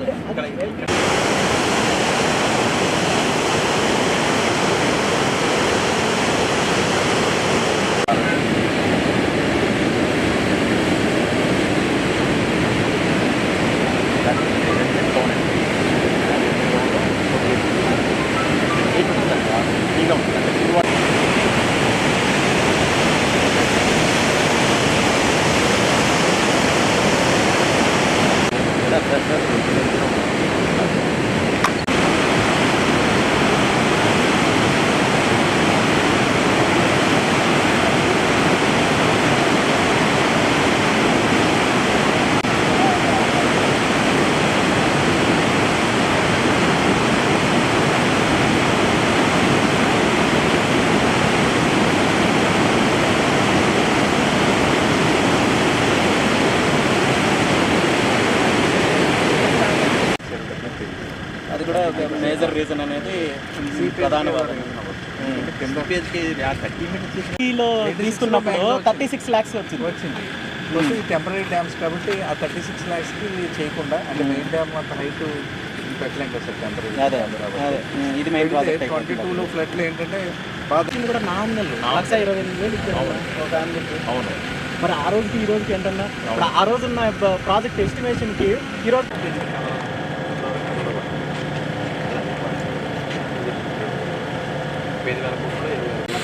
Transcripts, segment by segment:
Obrigado. తీసుకున్నప్పుడు thirty six lakhs వచ్చింది. వచ్చింది. టెంపరీ డ్యామ్స్ కాబట్టి ఆ థర్టీ సిక్స్ ల్యాక్స్కి చేయకుండా అంటే మెయిన్ డ్యామ్ అంత హైట్ పెట్టలేం కదా సార్ టెంపరీ అదే అదే ఇది మెయిన్ ప్రాజెక్ట్ ట్వంటీ టూలో ఫ్లడ్లు ఏంటంటే కూడా నామినల్ లక్ష ఇరవై ఎనిమిది వేలు ఇచ్చారు అవును. మరి ఆ రోజుకి ఈ రోజుకి ఏంటన్నా? ఆ రోజు ఉన్న ప్రాజెక్ట్ ఎస్టిమేషన్కి ఈ రోజు పేరు వేల కోట్లు ఇరవై వేల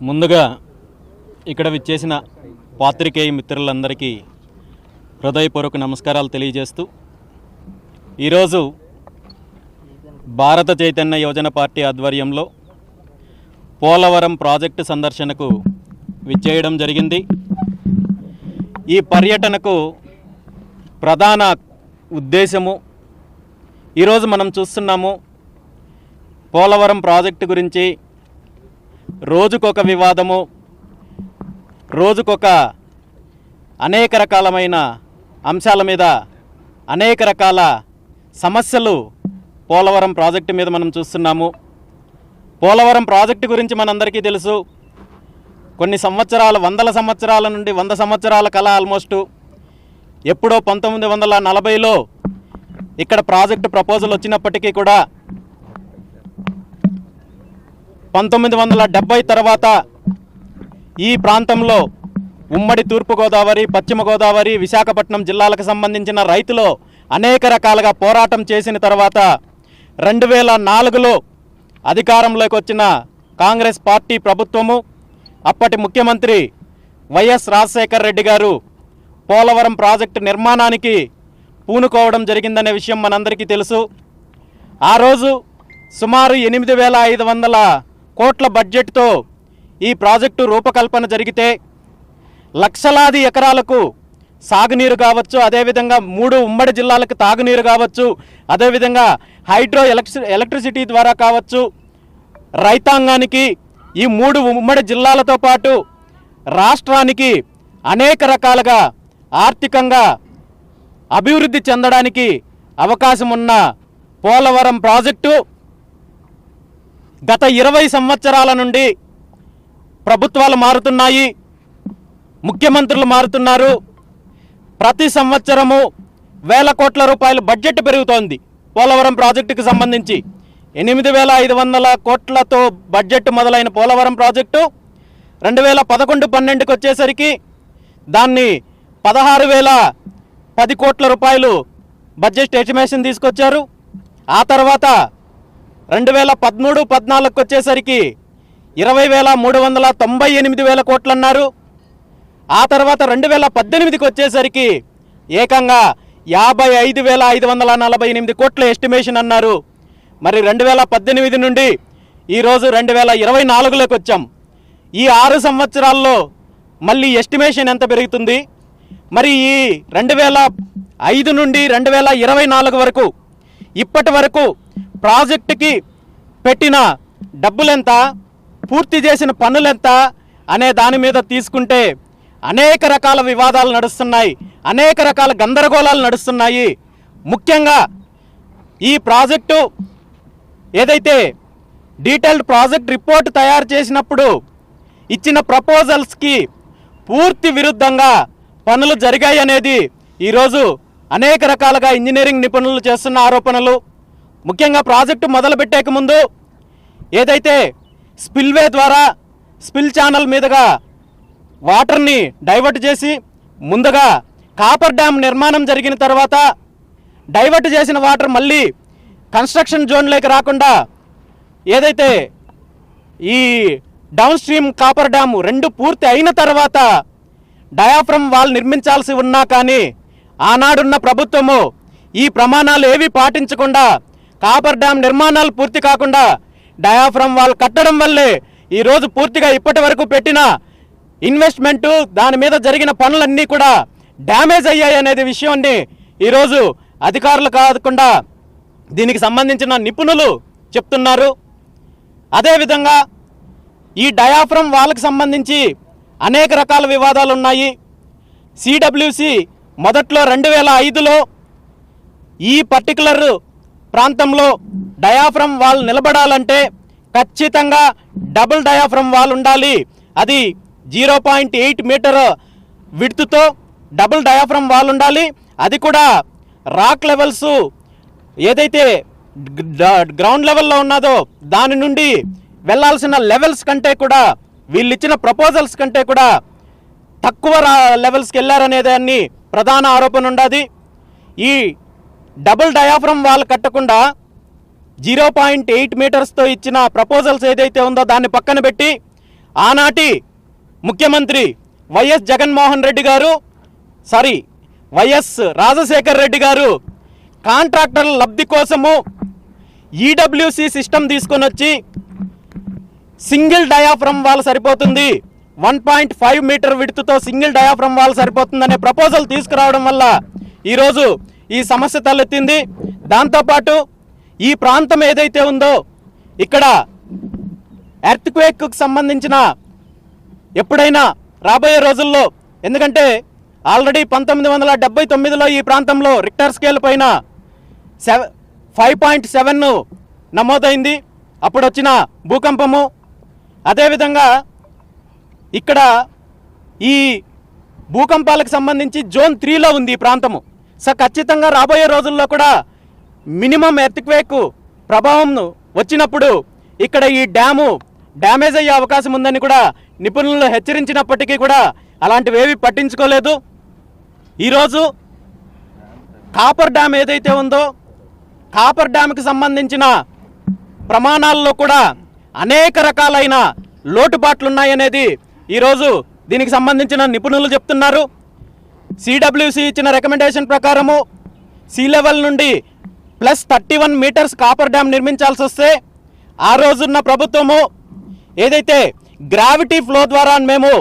ముందుగా ఇక్కడ విచ్చేసిన పాత్రికేయ మిత్రులందరికీ హృదయపూర్వక నమస్కారాలు తెలియజేస్తూ ఈరోజు భారత చైతన్య యోజన పార్టీ ఆధ్వర్యంలో పోలవరం ప్రాజెక్టు సందర్శనకు విచ్చేయడం జరిగింది. ఈ పర్యటనకు ప్రధాన ఉద్దేశము ఈరోజు మనం చూస్తున్నాము పోలవరం ప్రాజెక్టు గురించి రోజుకొక వివాదము రోజుకొక అనేక రకాలమైన అంశాల మీద అనేక రకాల సమస్యలు పోలవరం ప్రాజెక్టు మీద మనం చూస్తున్నాము. పోలవరం ప్రాజెక్టు గురించి మనందరికీ తెలుసు. కొన్ని సంవత్సరాలు వందల సంవత్సరాల నుండి వంద సంవత్సరాల కళ ఆల్మోస్ట్ ఎప్పుడో పంతొమ్మిది వందల నలభైలో ఇక్కడ ప్రాజెక్టు ప్రపోజల్ వచ్చినప్పటికీ కూడా పంతొమ్మిది వందల డెబ్బై తర్వాత ఈ ప్రాంతంలో ఉమ్మడి తూర్పుగోదావరి పశ్చిమ గోదావరి విశాఖపట్నం జిల్లాలకు సంబంధించిన రైతులు అనేక రకాలుగా పోరాటం చేసిన తర్వాత రెండు వేల నాలుగులో అధికారంలోకి వచ్చిన కాంగ్రెస్ పార్టీ ప్రభుత్వము అప్పటి ముఖ్యమంత్రి వైఎస్ రాజశేఖర్ రెడ్డి గారు పోలవరం ప్రాజెక్టు నిర్మాణానికి పూనుకోవడం జరిగిందనే విషయం మనందరికీ తెలుసు. ఆ రోజు సుమారు ఎనిమిది వేల ఐదు వందల కోట్ల బడ్జెట్తో ఈ ప్రాజెక్టు రూపకల్పన జరిగితే లక్షలాది ఎకరాలకు సాగునీరు కావచ్చు అదేవిధంగా మూడు ఉమ్మడి జిల్లాలకు తాగునీరు కావచ్చు అదేవిధంగా హైడ్రో ఎలక్ట్రి ఎలక్ట్రిసిటీ ద్వారా కావచ్చు రైతాంగానికి ఈ మూడు ఉమ్మడి జిల్లాలతో పాటు రాష్ట్రానికి అనేక రకాలుగా ఆర్థికంగా అభివృద్ధి చెందడానికి అవకాశం ఉన్న పోలవరం ప్రాజెక్టు గత ఇరవై సంవత్సరాల నుండి ప్రభుత్వాలు మారుతున్నాయి ముఖ్యమంత్రులు మారుతున్నారు. ప్రతి సంవత్సరము వేల కోట్ల రూపాయల బడ్జెట్ పెరుగుతోంది పోలవరం ప్రాజెక్టుకు సంబంధించి. ఎనిమిది వేల ఐదు వందల కోట్లతో బడ్జెట్ మొదలైన పోలవరం ప్రాజెక్టు రెండు వేల పదకొండు పన్నెండుకి వచ్చేసరికి దాన్ని పదహారు వేల పది కోట్ల రూపాయలు బడ్జెట్ ఎస్టిమేషన్ తీసుకొచ్చారు. ఆ తర్వాత రెండు వేల పదమూడు పద్నాలుగుకి వచ్చేసరికి ఇరవై వేల మూడు వందల తొంభై ఎనిమిది వేల కోట్లు అన్నారు ఆ తర్వాత రెండు వేల పద్దెనిమిదికి వచ్చేసరికి ఏకంగా యాభై ఐదు వేల ఐదు వందల నలభై ఎనిమిది కోట్ల ఎస్టిమేషన్ అన్నారు. మరి రెండు వేల పద్దెనిమిది నుండి ఈరోజు రెండు వేల ఇరవై నాలుగులోకి వచ్చాం ఈ ఆరు సంవత్సరాల్లో మళ్ళీ ఎస్టిమేషన్ ఎంత పెరుగుతుంది? మరి ఈ రెండు వేల ఐదు నుండి రెండు వేల ఇరవై నాలుగు వరకు ఇప్పటి వరకు ప్రాజెక్టుకి పెట్టిన డబ్బులెంత? పూర్తి చేసిన పనులెంత అనే దాని మీద తీసుకుంటే అనేక రకాల వివాదాలు నడుస్తున్నాయి. అనేక రకాల గందరగోళాలు నడుస్తున్నాయి. ముఖ్యంగా ఈ ప్రాజెక్టు ఏదైతే డీటెయిల్డ్ ప్రాజెక్ట్ రిపోర్ట్ తయారు చేసినప్పుడు ఇచ్చిన ప్రపోజల్స్కి పూర్తి విరుద్ధంగా పనులు జరిగాయి అనేది ఈరోజు అనేక రకాలుగా ఇంజనీరింగ్ నిపుణులు చేస్తున్న ఆరోపణలు. ముఖ్యంగా ప్రాజెక్టు మొదలుపెట్టేక ముందు ఏదైతే స్పిల్వే ద్వారా స్పిల్ ఛానల్ మీదుగా వాటర్ని డైవర్ట్ చేసి ముందుగా కాపర్ డ్యామ్ నిర్మాణం జరిగిన తర్వాత డైవర్ట్ చేసిన వాటర్ మళ్ళీ కన్స్ట్రక్షన్ జోన్లోకి రాకుండా ఏదైతే ఈ డౌన్ స్ట్రీమ్ కాపర్ డ్యాము రెండు పూర్తి అయిన తర్వాత డయాఫ్రమ్ వాల్ నిర్మించాల్సి ఉన్నా కానీ ఆనాడున్న ప్రభుత్వము ఈ ప్రమాణాలు ఏవి పాటించకుండా కాపర్ డ్యామ్ నిర్మాణాలు పూర్తి కాకుండా డయాఫ్రమ్ వాల్ కట్టడం వల్లే ఈరోజు పూర్తిగా ఇప్పటి వరకు పెట్టిన ఇన్వెస్ట్మెంటు దాని మీద జరిగిన పనులన్నీ కూడా డ్యామేజ్ అయ్యాయి అనేది విషయాన్ని ఈరోజు అధికారులు కాకుండా దీనికి సంబంధించిన నిపుణులు చెప్తున్నారు. అదేవిధంగా ఈ డయాఫ్రమ్ వాళ్ళకి సంబంధించి అనేక రకాల వివాదాలు ఉన్నాయి. సిడబ్ల్యూసి మొదట్లో రెండు వేల ఐదులో ఈ పర్టికులర్ ప్రాంతంలో డయాఫ్రమ్ వాల్ నిలబడాలంటే ఖచ్చితంగా డబుల్ డయాఫ్రమ్ వాల్ ఉండాలి. అది జీరో పాయింట్ ఎయిట్ మీటర్ విడుతుతో డబుల్ డయాఫ్రమ్ వాల్ ఉండాలి. అది కూడా రాక్ లెవెల్స్ ఏదైతే గ్రౌండ్ లెవెల్లో ఉన్నదో దాని నుండి వెళ్ళాల్సిన లెవెల్స్ కంటే కూడా వీళ్ళు ఇచ్చిన ప్రపోజల్స్ కంటే కూడా తక్కువ రా- లెవెల్స్కి వెళ్ళారనే దాన్ని ప్రధాన ఆరోపణ ఉండదు. ఈ డబుల్ డయాఫ్రమ్ వాల్ కట్టకుండా జీరో పాయింట్ ఎయిట్ మీటర్స్తో ఇచ్చిన ప్రపోజల్స్ ఏదైతే ఉందో దాన్ని పక్కన పెట్టి ఆనాటి ముఖ్యమంత్రి వైఎస్ జగన్మోహన్ రెడ్డి గారు సారీ వైఎస్ రాజశేఖర్ రెడ్డి గారు కాంట్రాక్టర్ల లబ్ధి కోసము ఈడబ్ల్యూసి సిస్టమ్ తీసుకొని వచ్చి సింగిల్ డయాఫ్రమ్ వాల్ సరిపోతుంది. వన్ పాయింట్ ఫైవ్ మీటర్ విడుతుతో సింగిల్ డయాఫ్రమ్ వాల్ సరిపోతుందనే ప్రపోజల్ తీసుకురావడం వల్ల ఈరోజు ఈ సమస్య తలెత్తింది. దాంతోపాటు ఈ ప్రాంతం ఏదైతే ఉందో ఇక్కడ ఎర్త్క్వేక్కు సంబంధించిన ఎప్పుడైనా రాబోయే రోజుల్లో ఎందుకంటే ఆల్రెడీ పంతొమ్మిది వందల డెబ్బై తొమ్మిదిలో ఈ ప్రాంతంలో రిక్టర్ స్కేల్ పైన సెవ ఫైవ్ పాయింట్ సెవెన్ నమోదైంది. అప్పుడు వచ్చిన భూకంపము. అదేవిధంగా ఇక్కడ ఈ భూకంపాలకు సంబంధించి జోన్ త్రీలో ఉంది ఈ ప్రాంతము. సో ఖచ్చితంగా రాబోయే రోజుల్లో కూడా మినిమం ఎర్త్క్వేక్ ప్రభావం వచ్చినప్పుడు ఇక్కడ ఈ డ్యాము డ్యామేజ్ అయ్యే అవకాశం ఉందని కూడా నిపుణులు హెచ్చరించినప్పటికీ కూడా అలాంటివేవి పట్టించుకోలేదు. ఈరోజు కాపర్ డ్యామ్ ఏదైతే ఉందో కాపర్ డ్యామ్కి సంబంధించిన ప్రమాణాల్లో కూడా అనేక రకాలైన లోటుపాట్లున్నాయనేది ఈరోజు దీనికి సంబంధించిన నిపుణులు చెప్తున్నారు. సిడబ్ల్యూసి ఇచ్చిన రికమెండేషన్ ప్రకారము సీ లెవెల్ నుండి plus thirty one metres coffer dam నిర్మించాల్సి వస్తే ఆ రోజున్న ప్రభుత్వము ఏదైతే గ్రావిటీ ఫ్లో ద్వారా మేము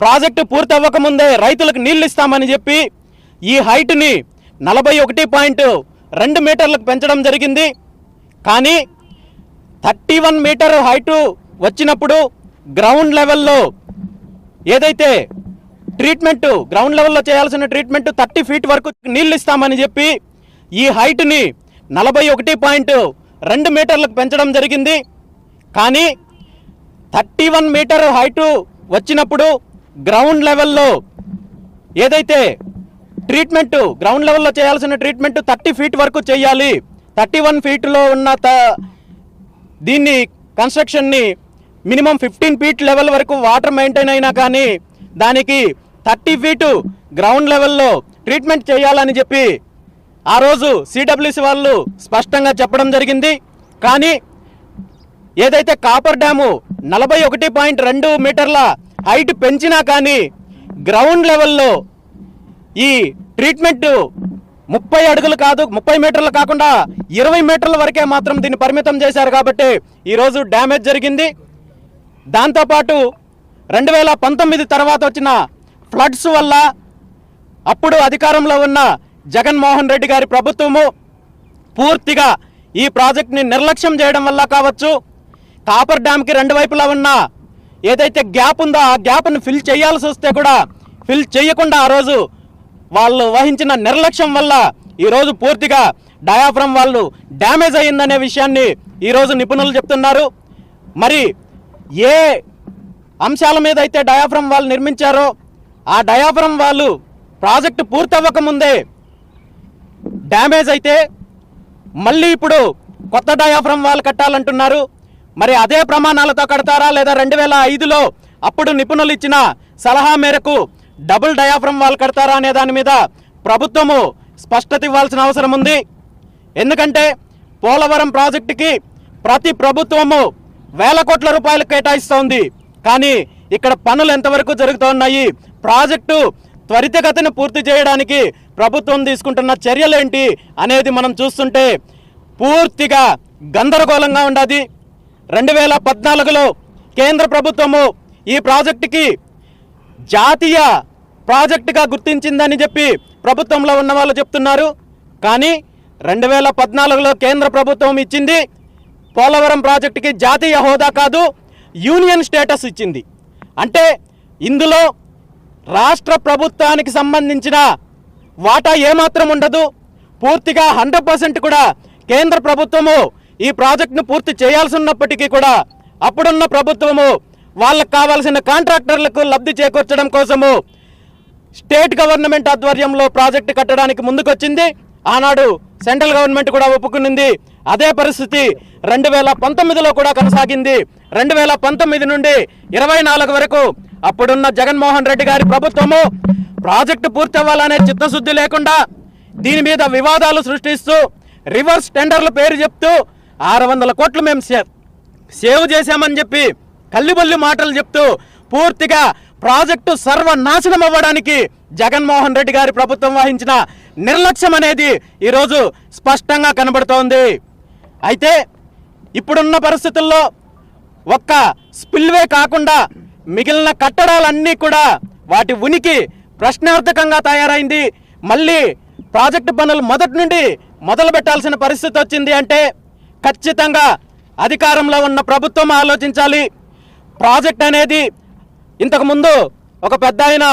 ప్రాజెక్టు పూర్తి అవ్వకముందే రైతులకు నీళ్ళు ఇస్తామని చెప్పి ఈ హైట్ని నలభై ఒకటి పాయింట్ రెండు మీటర్లకు పెంచడం జరిగింది. కానీ థర్టీ వన్ మీటర్ హైటు వచ్చినప్పుడు గ్రౌండ్ లెవెల్లో ఏదైతే ట్రీట్మెంట్ గ్రౌండ్ లెవెల్లో చేయాల్సిన ట్రీట్మెంట్ థర్టీ ఫీట్ వరకు నీళ్ళు ఇస్తామని చెప్పి ఈ హైట్ని నలభై ఒకటి పాయింట్ రెండు మీటర్లకు పెంచడం జరిగింది. కానీ థర్టీ వన్ మీటర్ హైటు వచ్చినప్పుడు గ్రౌండ్ లెవెల్లో ఏదైతే ట్రీట్మెంట్ గ్రౌండ్ లెవెల్లో చేయాల్సిన ట్రీట్మెంట్ థర్టీ ఫీట్ వరకు చేయాలి. థర్టీ వన్ ఫీట్లో ఉన్న త దీన్ని కన్స్ట్రక్షన్ని మినిమం ఫిఫ్టీన్ ఫీట్ లెవెల్ వరకు వాటర్ మెయింటైన్ అయినా కానీ దానికి థర్టీ ఫీటు గ్రౌండ్ లెవెల్లో ట్రీట్మెంట్ చేయాలని చెప్పి ఆ రోజు సిడబ్ల్యూసి వాళ్ళు స్పష్టంగా చెప్పడం జరిగింది. కానీ ఏదైతే కాపర్ డ్యాము నలభై ఒకటి పాయింట్ రెండు మీటర్ల హైట్ పెంచినా కానీ గ్రౌండ్ లెవెల్లో ఈ ట్రీట్మెంట్ ముప్పై అడుగులు కాదు ముప్పై మీటర్లు కాకుండా ఇరవై మీటర్ల వరకే మాత్రం దీన్ని పరిమితం చేశారు కాబట్టి ఈరోజు డ్యామేజ్ జరిగింది. దాంతోపాటు రెండు వేల పంతొమ్మిది తర్వాత వచ్చిన ఫ్లడ్స్ వల్ల అప్పుడు అధికారంలో ఉన్న జగన్మోహన్ రెడ్డి గారి ప్రభుత్వము పూర్తిగా ఈ ప్రాజెక్ట్ని నిర్లక్ష్యం చేయడం వల్ల కావచ్చు. కాపర్ డ్యామ్కి రెండు వైపులా ఉన్న ఏదైతే గ్యాప్ ఉందో ఆ గ్యాప్ను ఫిల్ చేయాల్సి వస్తే కూడా ఫిల్ చేయకుండా ఆ రోజు వాళ్ళు వహించిన నిర్లక్ష్యం వల్ల ఈరోజు పూర్తిగా డయాఫ్రమ్ వాళ్ళు డ్యామేజ్ అయ్యిందనే విషయాన్ని ఈరోజు నిపుణులు చెప్తున్నారు. మరి ఏ అంశాల మీద అయితే డయాఫ్రమ్ వాళ్ళు నిర్మించారో ఆ డయాఫ్రమ్ వాళ్ళు ప్రాజెక్టు పూర్తవ్వకముందే డ్యామేజ్ అయితే మళ్ళీ ఇప్పుడు కొత్త డయాఫ్రమ్ వాళ్ళు కట్టాలంటున్నారు. మరి అదే ప్రమాణాలతో కడతారా లేదా రెండు వేల ఐదులో అప్పుడు నిపుణులు ఇచ్చిన సలహా మేరకు డబుల్ డయాఫ్రమ్ వాళ్ళు కడతారా అనే దాని మీద ప్రభుత్వము స్పష్టత ఇవ్వాల్సిన అవసరం ఉంది. ఎందుకంటే పోలవరం ప్రాజెక్టుకి ప్రతి ప్రభుత్వము వేల కోట్ల రూపాయలు కేటాయిస్తోంది. కానీ ఇక్కడ పనులు ఎంతవరకు జరుగుతున్నాయి? ప్రాజెక్టు త్వరితగతిని పూర్తి చేయడానికి ప్రభుత్వం తీసుకుంటున్న చర్యలేంటి అనేది మనం చూస్తుంటే పూర్తిగా గందరగోళంగా ఉండదు. రెండు వేల పద్నాలుగులో కేంద్ర ప్రభుత్వము ఈ ప్రాజెక్టుకి జాతీయ ప్రాజెక్టుగా గుర్తించిందని చెప్పి ప్రభుత్వంలో ఉన్న వాళ్ళు చెప్తున్నారు. కానీ రెండు వేల పద్నాలుగులో కేంద్ర ప్రభుత్వం ఇచ్చింది పోలవరం ప్రాజెక్టుకి జాతీయ హోదా కాదు యూనియన్ స్టేటస్ ఇచ్చింది. అంటే ఇందులో రాష్ట్ర ప్రభుత్వానికి సంబంధించిన వాటా ఏమాత్రం ఉండదు. పూర్తిగా హండ్రెడ్ పర్సెంట్ కూడా కేంద్ర ప్రభుత్వము ఈ ప్రాజెక్టును పూర్తి చేయాల్సి ఉన్నప్పటికీ కూడా అప్పుడున్న ప్రభుత్వము వాళ్ళకు కావాల్సిన కాంట్రాక్టర్లకు లబ్ధి చేకూర్చడం కోసము స్టేట్ గవర్నమెంట్ ఆధ్వర్యంలో ప్రాజెక్టు కట్టడానికి ముందుకొచ్చింది. ఆనాడు సెంట్రల్ గవర్నమెంట్ కూడా ఒప్పుకునింది. అదే పరిస్థితి రెండు వేల పంతొమ్మిదిలో కూడా కొనసాగింది. రెండు వేల పంతొమ్మిది నుండి ఇరవై నాలుగు వరకు అప్పుడున్న జగన్మోహన్ రెడ్డి గారి ప్రభుత్వము ప్రాజెక్టు పూర్తి అవ్వాలనే చిత్తశుద్ధి లేకుండా దీని మీద వివాదాలు సృష్టిస్తూ రివర్స్ టెండర్ల పేరు చెప్తూ ఆరు వందల కోట్లు మేము సే- సేవ్ చేశామని చెప్పి కల్లిబొల్లి మాటలు చెప్తూ పూర్తిగా ప్రాజెక్టు సర్వనాశనం అవ్వడానికి జగన్మోహన్ రెడ్డి గారి ప్రభుత్వం వహించిన నిర్లక్ష్యం అనేది ఈరోజు స్పష్టంగా కనబడుతోంది. అయితే ఇప్పుడున్న పరిస్థితుల్లో ఒక్క స్పిల్వే కాకుండా మిగిలిన కట్టడాలన్నీ కూడా వాటి ఉనికి ప్రశ్నార్థకంగా తయారైంది. మళ్ళీ ప్రాజెక్టు పనులు మొదటి నుండి మొదలు పెట్టాల్సిన పరిస్థితి వచ్చింది అంటే ఖచ్చితంగా అధికారంలో ఉన్న ప్రభుత్వం ఆలోచించాలి. ప్రాజెక్ట్ అనేది ఇంతకుముందు ఒక పెద్ద ఆయన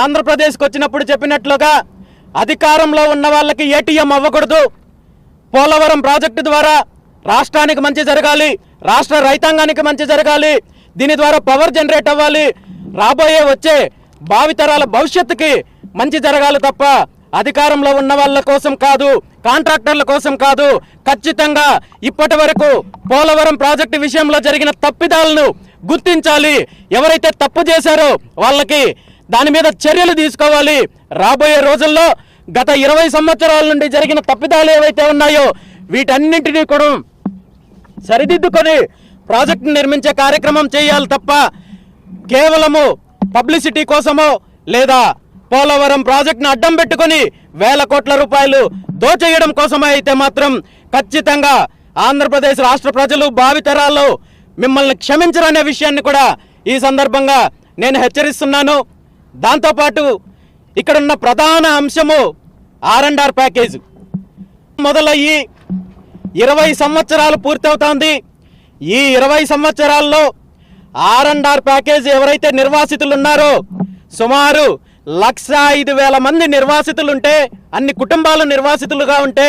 ఆంధ్రప్రదేశ్కి వచ్చినప్పుడు చెప్పినట్లుగా అధికారంలో ఉన్న వాళ్ళకి ఏటీఎం అవ్వకూడదు. పోలవరం ప్రాజెక్టు ద్వారా రాష్ట్రానికి మంచి జరగాలి రాష్ట్ర రైతాంగానికి మంచి జరగాలి దీని ద్వారా పవర్ జనరేట్ అవ్వాలి. రాబోయే వచ్చే భావితరాల భవిష్యత్తుకి మంచి జరగాలి తప్ప అధికారంలో ఉన్న వాళ్ళ కోసం కాదు కాంట్రాక్టర్ల కోసం కాదు ఖచ్చితంగా ఇప్పటి వరకు పోలవరం ప్రాజెక్టు విషయంలో జరిగిన తప్పిదాలను గుర్తించాలి. ఎవరైతే తప్పు చేశారో వాళ్ళకి దాని మీద చర్యలు తీసుకోవాలి. రాబోయే రోజుల్లో గత ఇరవై సంవత్సరాల నుండి జరిగిన తప్పిదాలు ఏవైతే ఉన్నాయో వీటన్నింటినీ కూడా సరిదిద్దుకొని ప్రాజెక్టు నిర్మించే కార్యక్రమం చేయాలి తప్ప కేవలము పబ్లిసిటీ కోసమో లేదా పోలవరం ప్రాజెక్టును అడ్డం పెట్టుకొని వేల కోట్ల రూపాయలు దోచేయడం కోసమే అయితే మాత్రం ఖచ్చితంగా ఆంధ్రప్రదేశ్ రాష్ట్ర ప్రజలు భావితరాల్లో మిమ్మల్ని క్షమించరనే విషయాన్ని కూడా ఈ సందర్భంగా నేను హెచ్చరిస్తున్నాను. దాంతోపాటు ఇక్కడున్న ప్రధాన అంశము ఆర్ అండ్ ఆర్ ప్యాకేజ్ మొదలయ్యి ఇరవై సంవత్సరాలు పూర్తవుతోంది. ఈ ఇరవై సంవత్సరాల్లో ఆర్ అండ్ ఆర్ ప్యాకేజ్ ఎవరైతే నిర్వాసితులు ఉన్నారో సుమారు లక్ష ఐదు వేల మంది నిర్వాసితులు ఉంటే అన్ని కుటుంబాలు నిర్వాసితులుగా ఉంటే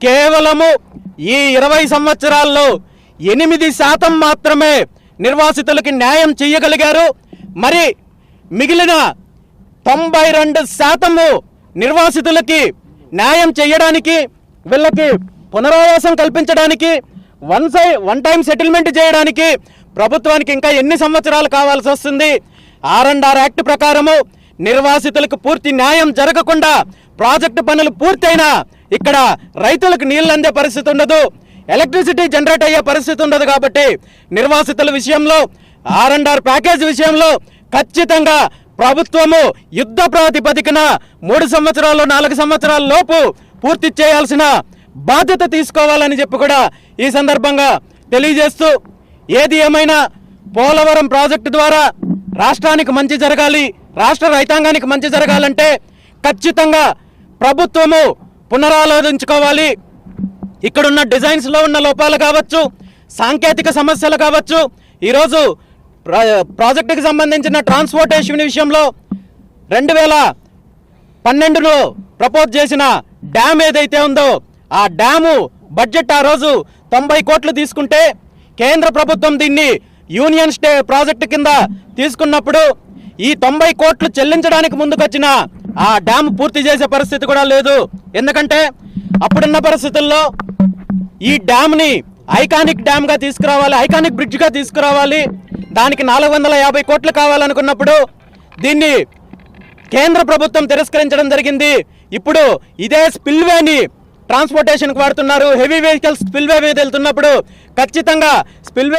కేవలము ఈ ఇరవై సంవత్సరాల్లో ఎనిమిది శాతం మాత్రమే నిర్వాసితులకి న్యాయం చేయగలిగారు మరి మిగిలిన తొంభై రెండు శాతము నిర్వాసితులకి న్యాయం చేయడానికి వీళ్ళకి పునరావాసం కల్పించడానికి వన్ సై వన్ టైం సెటిల్మెంట్ చేయడానికి ప్రభుత్వానికి ఇంకా ఎన్ని సంవత్సరాలు కావాల్సి వస్తుంది? ఆర్ అండ్ ఆర్ యాక్ట్ ప్రకారము నిర్వాసితులకు పూర్తి న్యాయం జరగకుండా ప్రాజెక్టు పనులు పూర్తయినా ఇక్కడ రైతులకు నీళ్ళు అందే పరిస్థితి ఉండదు. ఎలక్ట్రిసిటీ జనరేట్ అయ్యే పరిస్థితి ఉండదు కాబట్టి నిర్వాసితుల విషయంలో ఆర్ అండ్ ఆర్ ప్యాకేజ్ విషయంలో ఖచ్చితంగా ప్రభుత్వము యుద్ధ ప్రాతిపదికన మూడు సంవత్సరాలు నాలుగు సంవత్సరాల లోపు పూర్తి చేయాల్సిన బాధ్యత తీసుకోవాలని చెప్పి కూడా ఈ సందర్భంగా తెలియజేస్తూ ఏది ఏమైనా పోలవరం ప్రాజెక్టు ద్వారా రాష్ట్రానికి మంచి జరగాలి రాష్ట్ర రైతాంగానికి మంచి జరగాలంటే ఖచ్చితంగా ప్రభుత్వము పునరాలోచించుకోవాలి. ఇక్కడున్న డిజైన్స్లో ఉన్న లోపాలు కావచ్చు సాంకేతిక సమస్యలు కావచ్చు ఈరోజు ప్రాజెక్టుకి సంబంధించిన ట్రాన్స్పోర్టేషన్ విషయంలో రెండు వేల పన్నెండులో ప్రపోజ్ చేసిన డ్యామ్ ఏదైతే ఉందో ఆ డ్యాము బడ్జెట్ ఆ రోజు తొంభై కోట్లు తీసుకుంటే కేంద్ర ప్రభుత్వం దీన్ని యూనియన్ స్టే ప్రాజెక్టు కింద తీసుకున్నప్పుడు ఈ తొంభై కోట్లు చెల్లించడానికి ముందుకొచ్చిన ఆ డ్యామ్ పూర్తి చేసే పరిస్థితి కూడా లేదు. ఎందుకంటే అప్పుడున్న పరిస్థితుల్లో ఈ డ్యామ్ని ఐకానిక్ డ్యామ్గా తీసుకురావాలి ఐకానిక్ బ్రిడ్జ్గా తీసుకురావాలి. దానికి నాలుగు వందల యాభై కోట్లు కావాలనుకున్నప్పుడు దీన్ని కేంద్ర ప్రభుత్వం తిరస్కరించడం జరిగింది. ఇప్పుడు ఇదే స్పిల్వేని ట్రాన్స్పోర్టేషన్కి వాడుతున్నారు. హెవీ వెహికల్స్ స్పిల్వే మీద వెళ్తున్నప్పుడు ఖచ్చితంగా స్పిల్వే